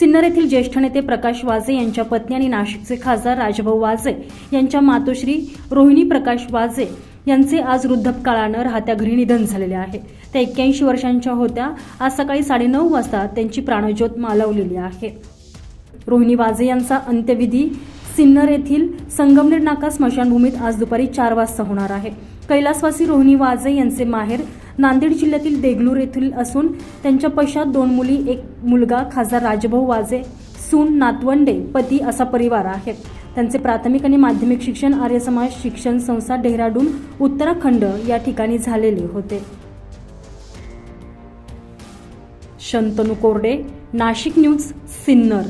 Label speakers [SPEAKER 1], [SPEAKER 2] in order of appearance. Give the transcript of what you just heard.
[SPEAKER 1] सिन्नर येथील ज्येष्ठ नेते प्रकाश वाजे यांच्या पत्नी आणि नाशिकचे खासदार राजभाऊ वाजे यांच्या मातोश्री रोहिणी प्रकाश वाजे यांचे आज वृद्धपकाळानं राहत्या घरी निधन झालेले आहे. त्या एक्क्याऐंशी वर्षांच्या होत्या. आज सकाळी साडेनऊ वाजता त्यांची प्राणज्योत मालवलेली आहे. रोहिणी वाजे यांचा अंत्यविधी सिन्नर येथील संगमनेर नाका स्मशानभूमीत आज दुपारी चार वाजता होणार आहे. कैलासवासी रोहिणी वाजे यांचे माहेर नांदेड जिल्ह्यातील देगलूर येथील असून त्यांच्या पश्चात दोन मुली एक मुलगा खासदार राजभाऊ वाजे सून नातवंडे पती असा परिवार आहे. त्यांचे प्राथमिक आणि माध्यमिक शिक्षण आर्य समाज शिक्षण संस्था डेहराडून उत्तराखंड या ठिकाणी झालेले होते. शंतनू कोरडे नाशिक न्यूज सिन्नर.